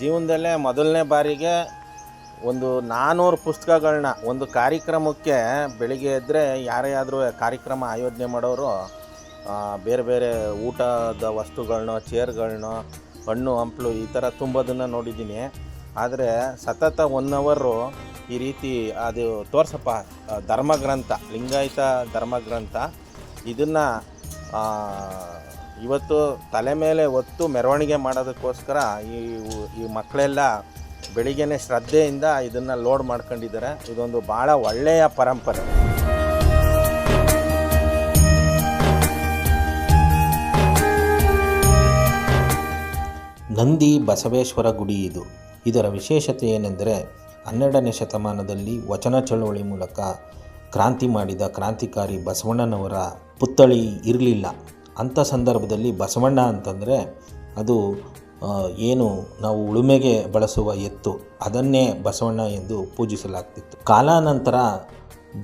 ಜೀವನದಲ್ಲೇ ಮೊದಲನೇ ಬಾರಿಗೆ ಒಂದು ನಾನ್ನೂರು ಪುಸ್ತಕಗಳನ್ನ ಒಂದು ಕಾರ್ಯಕ್ರಮಕ್ಕೆ ಬೆಳಿಗ್ಗೆ ಎದ್ದರೆ ಯಾರೇ ಆದರೂ ಕಾರ್ಯಕ್ರಮ ಆಯೋಜನೆ ಮಾಡೋರು ಬೇರೆ ಬೇರೆ ಊಟದ ವಸ್ತುಗಳನ್ನೋ ಚೇರ್ಗಳನ್ನ ಹಣ್ಣು, ಹಂಪಲು ಈ ಥರ ತುಂಬೋದನ್ನು ನೋಡಿದ್ದೀನಿ. ಆದರೆ ಸತತ ಒನ್ ಅವರು ಈ ರೀತಿ ಅದು ತೋರ್ಸಪ್ಪ, ಧರ್ಮಗ್ರಂಥ, ಲಿಂಗಾಯತ ಧರ್ಮಗ್ರಂಥ, ಇದನ್ನು ಇವತ್ತು ತಲೆ ಮೇಲೆ ಒತ್ತು ಮೆರವಣಿಗೆ ಮಾಡೋದಕ್ಕೋಸ್ಕರ ಈ ಈ ಮಕ್ಕಳೆಲ್ಲ ಬೆಳಿಗ್ಗೆನೆ ಶ್ರದ್ಧೆಯಿಂದ ಇದನ್ನು ಲೋಡ್ ಮಾಡ್ಕೊಂಡಿದ್ದಾರೆ. ಇದೊಂದು ಭಾಳ ಒಳ್ಳೆಯ ಪರಂಪರೆ. ನಂದಿ ಬಸವೇಶ್ವರ ಗುಡಿ ಇದು. ಇದರ ವಿಶೇಷತೆ ಏನೆಂದರೆ, ಹನ್ನೆರಡನೇ ಶತಮಾನದಲ್ಲಿ ವಚನ ಚಳುವಳಿ ಮೂಲಕ ಕ್ರಾಂತಿ ಮಾಡಿದ ಕ್ರಾಂತಿಕಾರಿ ಬಸವಣ್ಣನವರ ಪುತ್ಥಳಿ ಇರಲಿಲ್ಲ. ಅಂಥ ಸಂದರ್ಭದಲ್ಲಿ ಬಸವಣ್ಣ ಅಂತಂದರೆ ಅದು ಏನು ನಾವು ಉಳುಮೆಗೆ ಬಳಸುವ ಎತ್ತು, ಅದನ್ನೇ ಬಸವಣ್ಣ ಎಂದು ಪೂಜಿಸಲಾಗ್ತಿತ್ತು. ಕಾಲಾನಂತರ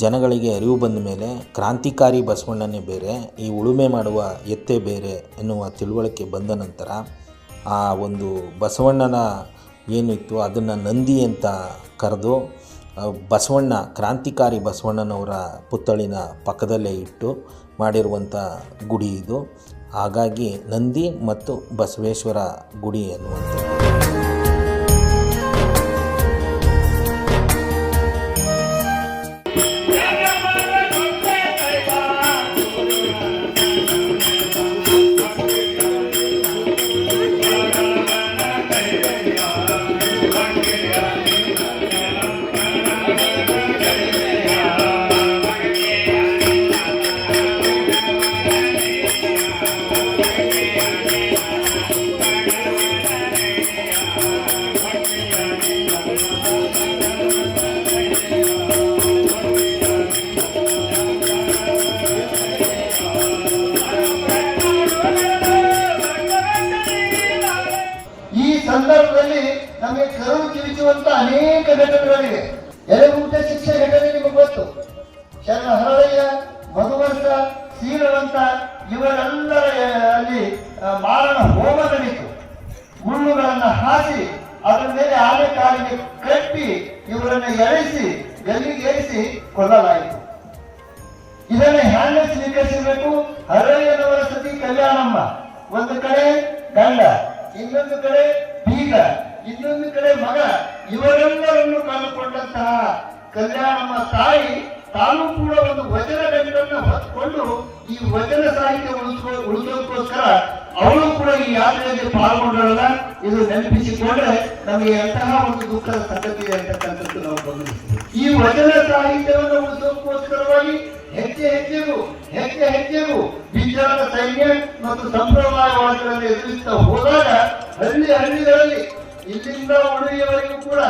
ಜನಗಳಿಗೆ ಅರಿವು ಬಂದ ಮೇಲೆ ಕ್ರಾಂತಿಕಾರಿ ಬಸವಣ್ಣನೇ ಬೇರೆ, ಈ ಉಳುಮೆ ಮಾಡುವ ಎತ್ತೇ ಬೇರೆ ಎನ್ನುವ ತಿಳುವಳಿಕೆ ಬಂದ ನಂತರ ಆ ಒಂದು ಬಸವಣ್ಣನ ಏನು ಇತ್ತು, ಅದನ್ನು ನಂದಿ ಅಂತ ಕರೆದು ಬಸವಣ್ಣ, ಕ್ರಾಂತಿಕಾರಿ ಬಸವಣ್ಣನವರ ಪುತ್ಥಳಿನ ಪಕ್ಕದಲ್ಲೇ ಇಟ್ಟು ಮಾಡಿರುವಂಥ ಗುಡಿ ಇದು. ಹಾಗಾಗಿ ನಂದಿ ಮತ್ತು ಬಸವೇಶ್ವರ ಗುಡಿ ಎನ್ನುವಂಥದ್ದು. ಅನೇಕ ಘಟನೆಗಳಿವೆ ಎಲೆಗೂಟ ಶಿಕ್ಷೆ ಘಟನೆ ನಿಮಗೆ ಗೊತ್ತು. ಶರಣ ಹರಳಯ್ಯ ಮಧುವಂತ ಶೀಲವಂತ ಇವರೆಲ್ಲರ ಅಲ್ಲಿ ಮಾರಣ ಹೋಮ ನಡೀತು ಮುಳ್ಳುಗಳನ್ನ ಹಾಸಿ, ಅದರ ಮೇಲೆ ಆನೆ ಕಾಲಿಗೆ ಕಟ್ಟಿ ಇವರನ್ನ ಎಳೆಸಿ, ಗಲ್ಲಿಗೆ ಏರಿಸಿ ಕೊಲ್ಲಲಾಯಿತು. ಇದನ್ನು ಹ್ಯಾಂಗ ಸ್ವೀಕರಿಸಬೇಕು. ಹರಯ್ಯನವರ ಸತಿ ಕಲ್ಯಾಣಮ್ಮ. ಒಂದು ಕಡೆ ಗಂಡ, ಇನ್ನೊಂದು ಕಡೆ ಬೀಗ. ಇನ್ನೊಂದು ಕಡೆ ಮಗ ಇವರೆಲ್ಲರನ್ನು ಕಳೆದುಕೊಂಡಂತಹ ಕಲ್ಯಾಣಮ್ಮ ತಾಯಿ, ತಾನು ಕೂಡ ಒಂದು ವಚನ ಗಂಟನ್ನು ಹೊತ್ಕೊಂಡು ಈ ವಚನ ಸಾಹಿತ್ಯ ಉಳಿದು ಅವಳು ಕೂಡ ಈ ಯಾತ್ರೆಯಲ್ಲಿ ಪಾಲ್ಗೊಂಡಳಲ್ಲ ಇದು ನೆನಪಿಸಿಕೊಂಡ್ರೆ ನಮಗೆ ಎಂತಹ ಒಂದು ದುಃಖದ ಸಂಗತಿ ಅಂತಕ್ಕಂಥದ್ದು ನಾವು ಗಮನಿಸ್ತೀವಿ ಈ ವಚನ ಸಾಹಿತ್ಯವನ್ನು ಉಳಿಸೋದಕ್ಕೋಸ್ಕರವಾಗಿ ಹೆಜ್ಜೆ ಹೆಜ್ಜೆಗೂ ಹೆಜ್ಜೆ ಹೆಜ್ಜೆಗೂ ವಿಜ್ಞಾನ, ಸೈನ್ಯ ಮತ್ತು ಸಂಪ್ರದಾಯವಾದಗಳನ್ನು ಎದುರಿಸ್ತಾ ಹೋದಾಗ ಹಳ್ಳಿ ಹಳ್ಳಿಗಳಲ್ಲಿ ಇಲ್ಲಿಂದ ಉಳಿಯವರೆಗೂ ಕೂಡ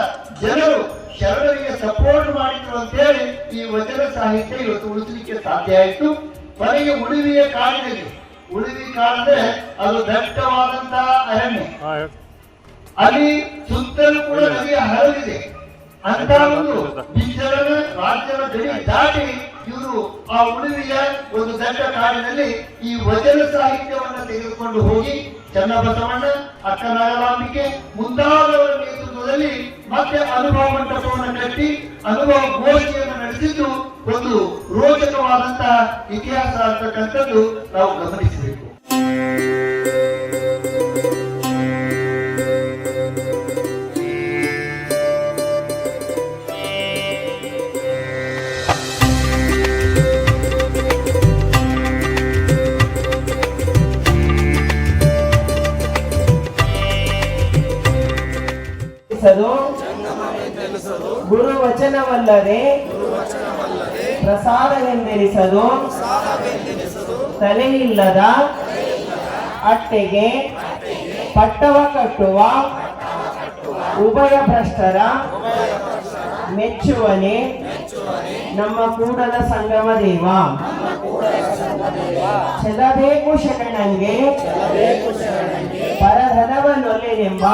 ಜನರು ಶರಣರಿಗೆ ಸಪೋರ್ಟ್ ಮಾಡಿದ್ರು ಅಂತೇಳಿ ಈ ವಚನ ಸಾಹಿತ್ಯ ಇವತ್ತು ಉಳಿಸಲಿಕ್ಕೆ ಸಾಧ್ಯ ಆಯಿತು. ಕೊನೆಗೆ ಉಳಿವಿಯ ಕಾಡಿನಲ್ಲಿ ಉಳಿವಿ ಕಾಡಂದ್ರೆ ಅದು ದಟ್ಟವಾದಂತಹ ಅರಣ್ಯ. ಅಲ್ಲಿ ಸುತ್ತಲೂ ಕೂಡ ನದಿಯ ಹರಿದಿದೆ ಅಂತ ಒಂದು ಬಿಜರನ ರಾಜ್ಯದ ಗಡಿ ದಾಟಿ ಇವರು ಆ ಉಳಿವಿಯ ಒಂದು ದಟ್ಟ ಕಾಡಿನಲ್ಲಿ ಈ ವಚನ ಸಾಹಿತ್ಯವನ್ನು ತೆಗೆದುಕೊಂಡು ಹೋಗಿ ಚನ್ನಬಸವಣ್ಣ ಅಕ್ಕ ನಾಗಲಾಂಬಿಕೆ ಮುಂತಾದವರ ನೇತೃತ್ವದಲ್ಲಿ ಮತ್ತೆ ಅನುಭವ ಮಂಟಪವನ್ನು ಕಟ್ಟಿ ಅನುಭವ ಗೋಷ್ಠಿಯನ್ನು ನಡೆಸಿದ್ದು ಒಂದು ರೋಚಕವಾದಂತಹ ಇತಿಹಾಸ ಅಂತಕ್ಕಂಥದ್ದು ನಾವು ಗಮನಿಸಬೇಕು. ವಚನವಲ್ಲದೆ ಪ್ರಸಾದವೆಂದೆನಿಸದು ತಲೆಯಿಲ್ಲದ ಅಟ್ಟೆಗೆ ಪಟ್ಟವ ಕಟ್ಟುವ ಉಭಯ ಭ್ರಷ್ಟರ ಮೆಚ್ಚುವನೆ ನಮ್ಮ ಕೂಡಲ ಸಂಗಮ ದೇವ. ಚಲಬೇಕು ಶರಣಂಗೆ. ಪರಧನವನ್ನೊಲ್ಲೆನೆಂಬ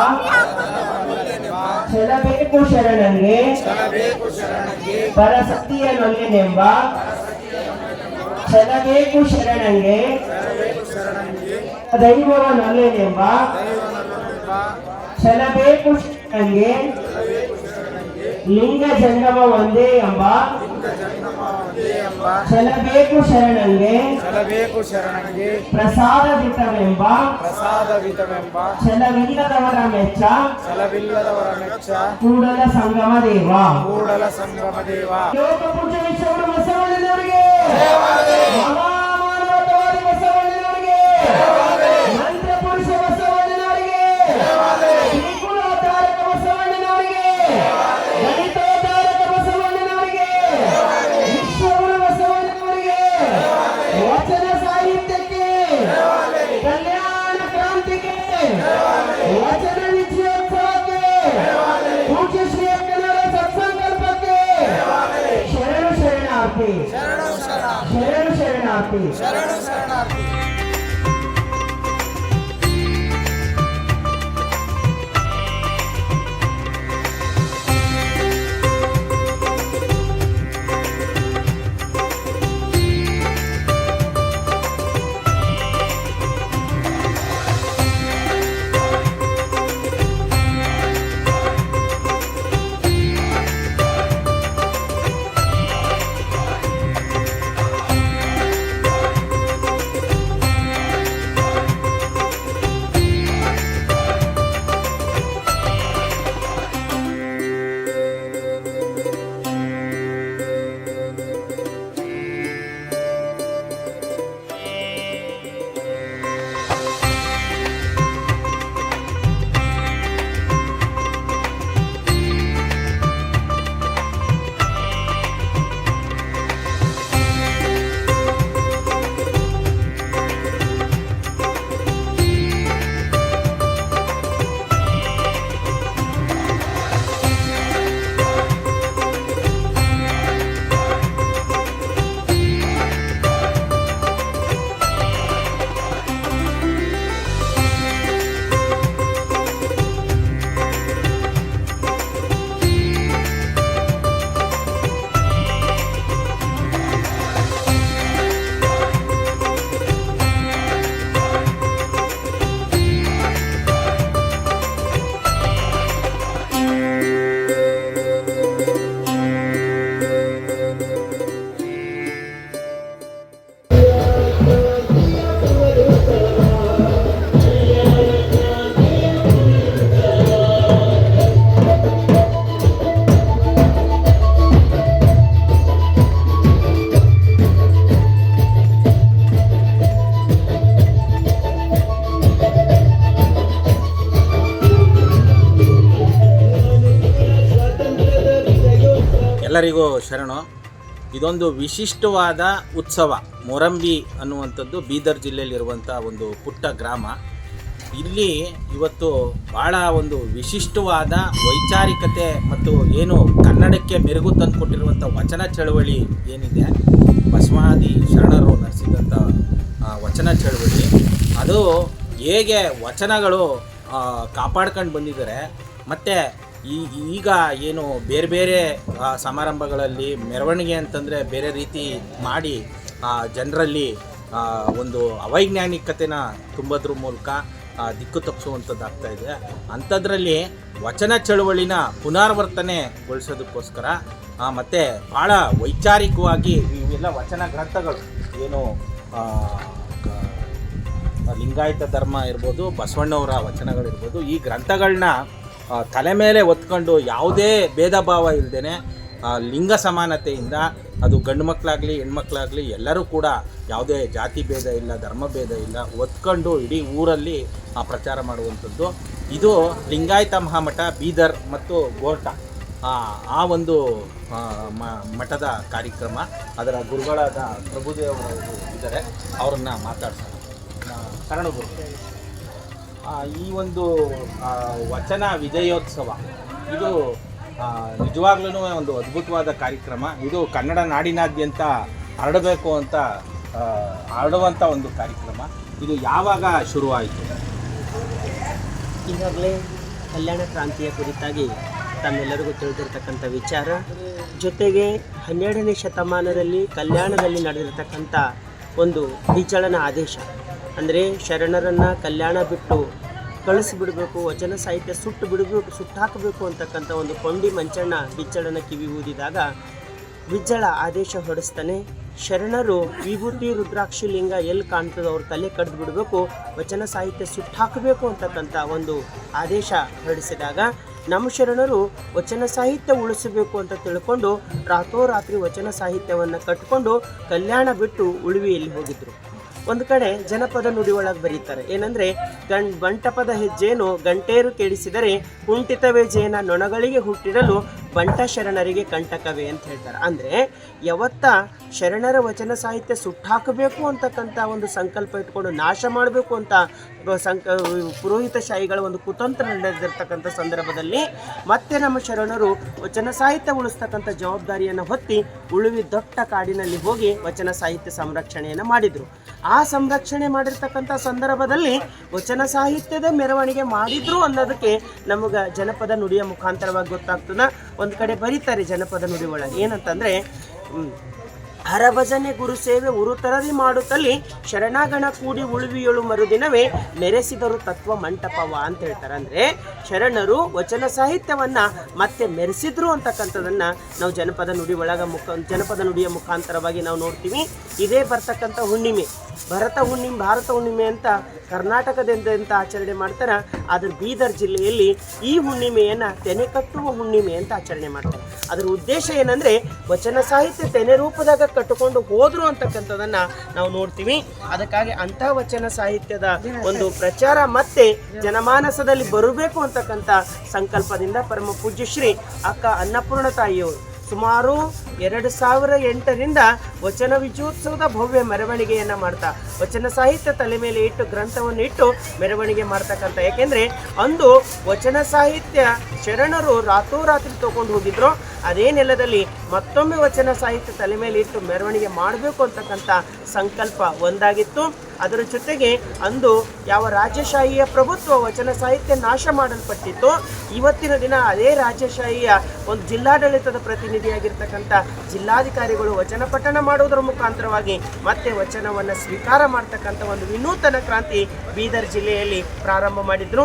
ಚೆಲ್ಲಬೇಕು ಶರಣಂಗೆ ಪರಸಕ್ತಿಯನ್ನೊಲ್ಲೆನೆಂಬ ಚೆಲ್ಲಬೇಕು ಶರಣಂಗೆ ದೈವವನ್ನೊಲ್ಲೆನೆಂಬ ಛಲಬೇಕು ಶರಣಂಗೆ ಲಿಂಗ ಜಂಗಮ ಒಂದೇ ಎಂಬ ಛಲಬೇಕು ಶರಣಂಗೆ. ಛಲಬೇಕು ಶರಣನಿಗೆ ಪ್ರಸಾದವಿತವೆಂಬ ಪ್ರಸಾದವಿತವೆಂಬ ಛಲವಿಲ್ಲದವರ ಮೆಚ್ಚ. ಛಲವಿಲ್ಲದವರ ಮೆಚ್ಚ. ಕೂಡಲ ಸಂಗಮ ದೇವ ಕೂಡಲ ಸಂಗಮ ದೇವ ಲೋಕಪೂಜ್ಯ Sharanam Sharanam ಎಲ್ಲರಿಗೂ ಶರಣು. ಇದೊಂದು ವಿಶಿಷ್ಟವಾದ ಉತ್ಸವ, ಮೊರಂಬಿ ಅನ್ನುವಂಥದ್ದು ಬೀದರ್ ಜಿಲ್ಲೆಯಲ್ಲಿರುವಂಥ ಒಂದು ಪುಟ್ಟ ಗ್ರಾಮ. ಇಲ್ಲಿ ಇವತ್ತು ಭಾಳ ಒಂದು ವಿಶಿಷ್ಟವಾದ ವೈಚಾರಿಕತೆ ಮತ್ತು ಏನು ಕನ್ನಡಕ್ಕೆ ಮೆರುಗು ತಂದುಕೊಟ್ಟಿರುವಂಥ ವಚನ ಚಳವಳಿ ಏನಿದೆ ಬಸವಾದಿ ಶರಣರು ನಡೆಸಿದಂಥ ವಚನ ಚಳವಳಿ. ಅದು ಹೇಗೆ ವಚನಗಳು ಕಾಪಾಡ್ಕೊಂಡು ಬಂದಿದ್ದಾರೆ, ಮತ್ತು ಈ ಈಗ ಏನು ಬೇರೆ ಬೇರೆ ಸಮಾರಂಭಗಳಲ್ಲಿ ಮೆರವಣಿಗೆ ಅಂತಂದರೆ ಬೇರೆ ರೀತಿ ಮಾಡಿ ಜನರಲ್ಲಿ ಒಂದು ಅವೈಜ್ಞಾನಿಕತೆನ ತುಂಬೋದ್ರ ಮೂಲಕ ದಿಕ್ಕು ತಪ್ಪಿಸುವಂಥದ್ದಾಗ್ತಾ ಇದೆ. ಅಂಥದ್ರಲ್ಲಿ ವಚನ ಚಳುವಳಿನ ಪುನರಾವರ್ತನೆಗೊಳಿಸೋದಕ್ಕೋಸ್ಕರ ಮತ್ತು ಭಾಳ ವೈಚಾರಿಕವಾಗಿ ಇವೆಲ್ಲ ವಚನ ಗ್ರಂಥಗಳು, ಏನು ಲಿಂಗಾಯತ ಧರ್ಮ ಇರ್ಬೋದು, ಬಸವಣ್ಣವರ ವಚನಗಳಿರ್ಬೋದು, ಈ ಗ್ರಂಥಗಳನ್ನ ತಲೆ ಮೇಲೆ ಹೊತ್ಕೊಂಡು ಯಾವುದೇ ಭೇದ ಭಾವ ಇಲ್ಲದೇ ಲಿಂಗ ಸಮಾನತೆಯಿಂದ ಅದು ಗಂಡು ಮಕ್ಕಳಾಗಲಿ ಹೆಣ್ಮಕ್ಳಾಗಲಿ ಎಲ್ಲರೂ ಕೂಡ ಯಾವುದೇ ಜಾತಿ ಭೇದ ಇಲ್ಲ ಧರ್ಮ ಭೇದ ಇಲ್ಲ ಒತ್ಕೊಂಡು ಇಡೀ ಊರಲ್ಲಿ ಆ, ಪ್ರಚಾರ ಮಾಡುವಂಥದ್ದು. ಇದು ಲಿಂಗಾಯತ ಮಹಾಮಠ ಬೀದರ್ ಮತ್ತು ಗೋರ್ಟ. ಆ, ಒಂದು ಮಠದ ಕಾರ್ಯಕ್ರಮ. ಅದರ ಗುರುಗಳಾದ ಪ್ರಭುದೇವ್ ಅವರು ಇದ್ದಾರೆ. ಅವರನ್ನು ಮಾತಾಡ್ಸೋಣ. ಆ, ಶರಣ ಗುರು. ಈ ಒಂದು ವಚನ ವಿಜಯೋತ್ಸವ. ಇದು ನಿಜವಾಗ್ಲೂ ಒಂದು ಅದ್ಭುತವಾದ ಕಾರ್ಯಕ್ರಮ. ಇದು ಕನ್ನಡ ನಾಡಿನಾದ್ಯಂತ ಹರಡಬೇಕು ಅಂತ ಹರಡುವಂಥ ಒಂದು ಕಾರ್ಯಕ್ರಮ. ಇದು ಯಾವಾಗ ಶುರುವಾಯಿತು? ಈಗಾಗಲೇ ಕಲ್ಯಾಣ ಕ್ರಾಂತಿಯ ಕುರಿತಾಗಿ ತಮ್ಮೆಲ್ಲರಿಗೂ ತಿಳಿದಿರ್ತಕ್ಕಂಥ ವಿಚಾರ. ಜೊತೆಗೆ ಹನ್ನೆರಡನೇ ಶತಮಾನದಲ್ಲಿ ಕಲ್ಯಾಣದಲ್ಲಿ ನಡೆದಿರತಕ್ಕಂಥ ಒಂದು ವಿಚಲನ ಆದೇಶ. ಅಂದರೆ ಶರಣರನ್ನು ಕಲ್ಯಾಣ ಬಿಟ್ಟು ಕಳಿಸ್ಬಿಡ್ಬೇಕು, ವಚನ ಸಾಹಿತ್ಯ ಸುಟ್ಟು ಬಿಡಬೇಕು, ಸುಟ್ಟು ಹಾಕಬೇಕು ಅಂತಕ್ಕಂಥ ಒಂದು ಕೊಂಡಿ ಮಂಚಣ್ಣ ಬಿಚ್ಚಳನ ಕಿವಿ ಊದಿದಾಗ ಬಿಜ್ಜಳ ಆದೇಶ ಹೊಡೆಸ್ತಾನೆ ಶರಣರು ವಿಭೂತಿ ರುದ್ರಾಕ್ಷಿ ಲಿಂಗ ಎಲ್ಲಿ ಕಾಣ್ತದೋ ಅವ್ರ ತಲೆ ಕಡ್ದು ಬಿಡಬೇಕು, ವಚನ ಸಾಹಿತ್ಯ ಸುಟ್ಟು ಹಾಕಬೇಕು ಅಂತಕ್ಕಂಥ ಒಂದು ಆದೇಶ ಹೊರಡಿಸಿದಾಗ ನಮ್ಮ ಶರಣರು ವಚನ ಸಾಹಿತ್ಯ ಉಳಿಸಬೇಕು ಅಂತ ತಿಳ್ಕೊಂಡು ರಾತ್ರೋರಾತ್ರಿ ವಚನ ಸಾಹಿತ್ಯವನ್ನು ಕಟ್ಕೊಂಡು ಕಲ್ಯಾಣ ಬಿಟ್ಟು ಉಳುವಿಯಲ್ಲಿ ಹೋಗಿದ್ರು. ಒಂದು ಕಡೆ ಜನಪದ ನುಡಿ ಒಳಗೆ ಬರೀತಾರೆ. ಏನಂದ್ರೆ ಗಂ ಗಂಟಪದ ಹೆಜ್ಜೇನು ಗಂಟೇರು ಕೇಳಿಸಿದರೆ, ಕುಂಠಿತವೇ ಜೇನ ನೊಣಗಳಿಗೆ ಹುಟ್ಟಿರಲು ಬಂಟ ಶರಣರಿಗೆ ಕಂಟಕವೇ ಅಂತ ಹೇಳ್ತಾರೆ. ಅಂದರೆ ಯಾವತ್ತ ಶರಣರ ವಚನ ಸಾಹಿತ್ಯ ಸುಟ್ಟಾಕಬೇಕು ಅಂತಕ್ಕಂಥ ಒಂದು ಸಂಕಲ್ಪ ಇಟ್ಕೊಂಡು ನಾಶ ಮಾಡಬೇಕು ಅಂತ ಸಂಕ ಪುರೋಹಿತ ಶಾಹಿಗಳ ಒಂದು ಕುತಂತ್ರ ನಡೆದಿರ್ತಕ್ಕಂಥ ಸಂದರ್ಭದಲ್ಲಿ ಮತ್ತೆ ನಮ್ಮ ಶರಣರು ವಚನ ಸಾಹಿತ್ಯ ಉಳಿಸ್ತಕ್ಕಂಥ ಜವಾಬ್ದಾರಿಯನ್ನು ಹೊತ್ತಿ ಉಳುವಿ ದೊಡ್ಡ ಕಾಡಿನಲ್ಲಿ ಹೋಗಿ ವಚನ ಸಾಹಿತ್ಯ ಸಂರಕ್ಷಣೆಯನ್ನು ಮಾಡಿದರು. ಆ ಸಂರಕ್ಷಣೆ ಮಾಡಿರ್ತಕ್ಕಂಥ ಸಂದರ್ಭದಲ್ಲಿ ವಚನ ಸಾಹಿತ್ಯದ ಮೆರವಣಿಗೆ ಮಾಡಿದ್ರು ಅನ್ನೋದಕ್ಕೆ ನಮಗೆ ಜನಪದ ನುಡಿಯ ಮುಖಾಂತರವಾಗಿ ಗೊತ್ತಾಗ್ತದ. ಒಂದು ಕಡೆ ಬರೀತಾರೆ ಜನಪದ ನುಡಿ ಒಳಗೆ. ಏನಂತಂದ್ರೆ ಹರಭಜನೆ ಗುರು ಸೇವೆ ಉರುತರದಿ ಮಾಡುತ್ತಲ್ಲಿ ಶರಣಾಗಣ ಕೂಡಿ ಉಳುವಿಯಳು ಮರುದಿನವೇ ಮೆರೆಸಿದರು ತತ್ವ ಮಂಟಪವ ಅಂತ ಹೇಳ್ತಾರೆ. ಅಂದ್ರೆ ಶರಣರು ವಚನ ಸಾಹಿತ್ಯವನ್ನ ಮತ್ತೆ ಮೆರೆಸಿದ್ರು ಅಂತಕ್ಕಂಥದನ್ನ ನಾವು ಜನಪದ ನುಡಿ ಒಳಗ ಮುಖ, ಜನಪದ ನುಡಿಯ ಮುಖಾಂತರವಾಗಿ ನಾವು ನೋಡ್ತೀವಿ. ಇದೇ ಬರ್ತಕ್ಕಂಥ ಹುಣ್ಣಿಮೆ. ಭರತ ಹುಣ್ಣಿಮೆ, ಭಾರತ ಹುಣ್ಣಿಮೆ ಅಂತ ಕರ್ನಾಟಕದಿಂದ ಆಚರಣೆ ಮಾಡ್ತಾರೆ, ಆದರೆ ಬೀದರ್ ಜಿಲ್ಲೆಯಲ್ಲಿ ಈ ಹುಣ್ಣಿಮೆಯನ್ನು ತೆನೆ ಕಟ್ಟುವ ಹುಣ್ಣಿಮೆ ಅಂತ ಆಚರಣೆ ಮಾಡ್ತಾರೆ. ಅದರ ಉದ್ದೇಶ ಏನಂದರೆ ವಚನ ಸಾಹಿತ್ಯ ತೆನೆ ರೂಪದಾಗ ಕಟ್ಟಿಕೊಂಡು ಹೋದರು ಅಂತಕ್ಕಂಥದ್ದನ್ನು ನಾವು ನೋಡ್ತೀವಿ. ಅದಕ್ಕಾಗಿ ಅಂಥ ವಚನ ಸಾಹಿತ್ಯದ ಒಂದು ಪ್ರಚಾರ ಮತ್ತೆ ಜನಮಾನಸದಲ್ಲಿ ಬರಬೇಕು ಅಂತಕ್ಕಂಥ ಸಂಕಲ್ಪದಿಂದ ಪರಮ ಪೂಜ್ಯ ಶ್ರೀ ಅಕ್ಕ ಅನ್ನಪೂರ್ಣ ತಾಯಿಯವರು ಸುಮಾರು ಎರಡು ಸಾವಿರ ಎಂಟರಿಂದ ವಚನ ವಿಜಯೋತ್ಸವದ ಭವ್ಯ ಮೆರವಣಿಗೆಯನ್ನ ಮಾಡ್ತಾ, ವಚನ ಸಾಹಿತ್ಯ ತಲೆ ಮೇಲೆ ಇಟ್ಟು ಗ್ರಂಥವನ್ನು ಇಟ್ಟು ಮೆರವಣಿಗೆ ಮಾಡ್ತಕ್ಕಂಥ ಯಾಕೆಂದ್ರೆ ಅಂದು ವಚನ ಸಾಹಿತ್ಯ ಶರಣರು ರಾತ್ರೋರಾತ್ರಿ ತಗೊಂಡು ಹೋಗಿದ್ರು. ಅದೇ ನೆಲದಲ್ಲಿ ಮತ್ತೊಮ್ಮೆ ವಚನ ಸಾಹಿತ್ಯ ತಲೆ ಮೇಲೆ ಇಟ್ಟು ಮೆರವಣಿಗೆ ಮಾಡಬೇಕು ಅಂತಕ್ಕಂಥ ಸಂಕಲ್ಪ ಒಂದಾಗಿತ್ತು. ಅದರ ಜೊತೆಗೆ ಅಂದು ಯಾವ ರಾಜ್ಯಶಾಹಿಯ ಪ್ರಭುತ್ವ ವಚನ ಸಾಹಿತ್ಯ ನಾಶ ಮಾಡಲ್ಪಟ್ಟಿತ್ತು, ಇವತ್ತಿನ ದಿನ ಅದೇ ರಾಜ್ಯಶಾಹಿಯ ಒಂದು ಜಿಲ್ಲಾಡಳಿತದ ಪ್ರತಿನಿಧಿಯಾಗಿರ್ತಕ್ಕಂಥ ಜಿಲ್ಲಾಧಿಕಾರಿಗಳು ವಚನ ಪಠಣ ಮಾಡುವುದರ ಮುಖಾಂತರವಾಗಿ ಮತ್ತೆ ವಚನವನ್ನು ಸ್ವೀಕಾರ ಮಾಡ್ತಕ್ಕಂಥ ಒಂದು ವಿನೂತನ ಕ್ರಾಂತಿ ಬೀದರ್ ಜಿಲ್ಲೆಯಲ್ಲಿ ಪ್ರಾರಂಭ ಮಾಡಿದ್ರು.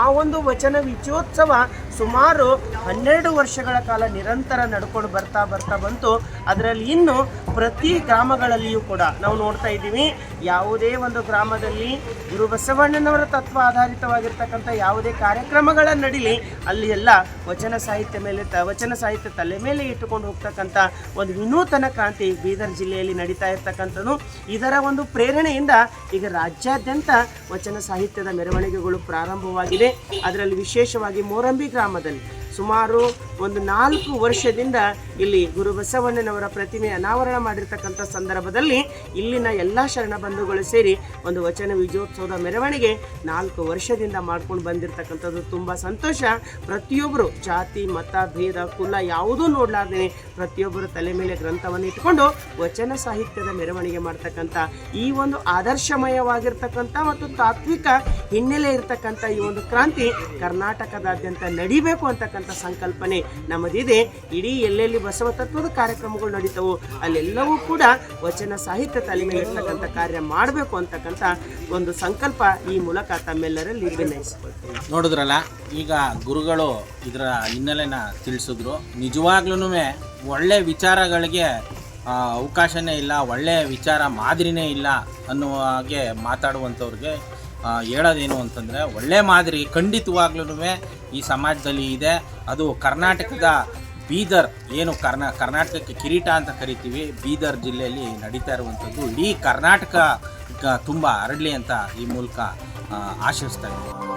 ಆ ಒಂದು ವಚನ ವಿಜಯೋತ್ಸವ ಸುಮಾರು ಹನ್ನೆರಡು ವರ್ಷಗಳ ಕಾಲ ನಿರಂತರ ನಡ್ಕೊಂಡು ಬರ್ತಾ ಬರ್ತಾ ಬಂತು. ಅದರಲ್ಲಿ ಇನ್ನು ಪ್ರತಿ ಗ್ರಾಮಗಳಲ್ಲಿಯೂ ಕೂಡ ನಾವು ನೋಡ್ತಾ ಇದ್ದೀವಿ, ಯಾವುದೇ ಒಂದು ಗ್ರಾಮದಲ್ಲಿ ಗುರು ಬಸವಣ್ಣನವರ ತತ್ವ ಆಧಾರಿತವಾಗಿರ್ತಕ್ಕಂಥ ಯಾವುದೇ ಕಾರ್ಯಕ್ರಮಗಳ ನಡೀಲಿ ಅಲ್ಲಿ ಎಲ್ಲ ವಚನ ಸಾಹಿತ್ಯ ಮೇಲೆ ತ, ವಚನ ಸಾಹಿತ್ಯ ತಲೆ ಮೇಲೆ ಇಟ್ಟುಕೊಂಡು ಹೋಗ್ತಕ್ಕಂಥ ಒಂದು ವಿನೂತನ ಕ್ರಾಂತಿ ಬೀದರ್ ಜಿಲ್ಲೆಯಲ್ಲಿ ನಡೀತಾ ಇರ್ತಕ್ಕಂಥದ್ದು. ಇದರ ಒಂದು ಪ್ರೇರಣೆಯಿಂದ ಈಗ ರಾಜ್ಯಾದ್ಯಂತ ವಚನ ಸಾಹಿತ್ಯದ ಮೆರವಣಿಗೆಗಳು ಪ್ರಾರಂಭವಾಗಿದೆ. ಅದರಲ್ಲಿ ವಿಶೇಷವಾಗಿ ಮೋರಂಬಿ ಗ್ರಾಮದಲ್ಲಿ ಸುಮಾರು ಒಂದು ನಾಲ್ಕು ವರ್ಷದಿಂದ ಇಲ್ಲಿ ಗುರು ಬಸವಣ್ಣನವರ ಪ್ರತಿಮೆ ಅನಾವರಣ ಮಾಡಿರ್ತಕ್ಕಂಥ ಸಂದರ್ಭದಲ್ಲಿ ಇಲ್ಲಿನ ಎಲ್ಲ ಶರಣ ಬಂಧುಗಳು ಸೇರಿ ಒಂದು ವಚನ ವಿಜಯೋತ್ಸವದ ಮೆರವಣಿಗೆ ನಾಲ್ಕು ವರ್ಷದಿಂದ ಮಾಡ್ಕೊಂಡು ಬಂದಿರತಕ್ಕಂಥದ್ದು ತುಂಬ ಸಂತೋಷ. ಪ್ರತಿಯೊಬ್ಬರು ಜಾತಿ, ಮತ, ಭೇದ, ಕುಲ ಯಾವುದೂ ನೋಡಲಾರ್ದೇ ಪ್ರತಿಯೊಬ್ಬರು ತಲೆ ಮೇಲೆ ಗ್ರಂಥವನ್ನು ಇಟ್ಕೊಂಡು ವಚನ ಸಾಹಿತ್ಯದ ಮೆರವಣಿಗೆ ಮಾಡ್ತಕ್ಕಂಥ ಈ ಒಂದು ಆದರ್ಶಮಯವಾಗಿರ್ತಕ್ಕಂಥ ಮತ್ತು ತಾತ್ವಿಕ ಹಿನ್ನೆಲೆ ಇರತಕ್ಕಂಥ ಈ ಒಂದು ಕ್ರಾಂತಿ ಕರ್ನಾಟಕದಾದ್ಯಂತ ನಡಿಬೇಕು ಅಂತಕ್ಕಂಥ ಸಂಕಲ್ಪನೆ ನಮ್ಮದಿದೆ. ಇಡೀ ಎಲ್ಲೆಲ್ಲಿ ಬಸವ ತತ್ವದ ಕಾರ್ಯಕ್ರಮಗಳು ನಡೀತವೋ ಅಲ್ಲೆಲ್ಲವೂ ಕೂಡ ವಚನ ಸಾಹಿತ್ಯ ತಲೆ ಮೇಲೆ ಇರ್ತಕ್ಕಂಥ ಕಾರ್ಯ ಮಾಡಬೇಕು ಅಂತಕ್ಕಂಥ ಒಂದು ಸಂಕಲ್ಪ ಈ ಮೂಲಕ ತಮ್ಮೆಲ್ಲರಲ್ಲಿ ವಿನಯಿಸಿಕೊಳ್ತೇನೆ ನೋಡಿದ್ರಲ್ಲ, ಈಗ ಗುರುಗಳು ಇದರ ಹಿನ್ನೆಲೆನ ತಿಳಿಸಿದ್ರು. ನಿಜವಾಗ್ಲೂ ಒಳ್ಳೆ ವಿಚಾರಗಳಿಗೆ ಅವಕಾಶನೇ ಇಲ್ಲ ಒಳ್ಳೆಯ ವಿಚಾರ ಮಾದರಿನೇ ಇಲ್ಲ ಅನ್ನುವ ಹಾಗೆ ಮಾತಾಡುವಂಥವ್ರಿಗೆ ಹೇಳೋದೇನು ಅಂತಂದರೆ ಒಳ್ಳೆ ಮಾದರಿ ಖಂಡಿತವಾಗ್ಲೂ ಈ ಸಮಾಜದಲ್ಲಿ ಇದೆ. ಅದು ಕರ್ನಾಟಕದ ಬೀದರ್ ಏನು ಕರ್ನಾ, ಕರ್ನಾಟಕಕ್ಕೆ ಕಿರೀಟ ಅಂತ ಕರಿತೀವಿ, ಬೀದರ್ ಜಿಲ್ಲೆಯಲ್ಲಿ ನಡೀತಾ ಇರುವಂಥದ್ದು. ಇಡೀ ಕರ್ನಾಟಕ ತುಂಬ ಹರಡಲಿ ಅಂತ ಈ ಮೂಲಕ ಆಶಿಸ್ತಾ ಇದ್ದೀನಿ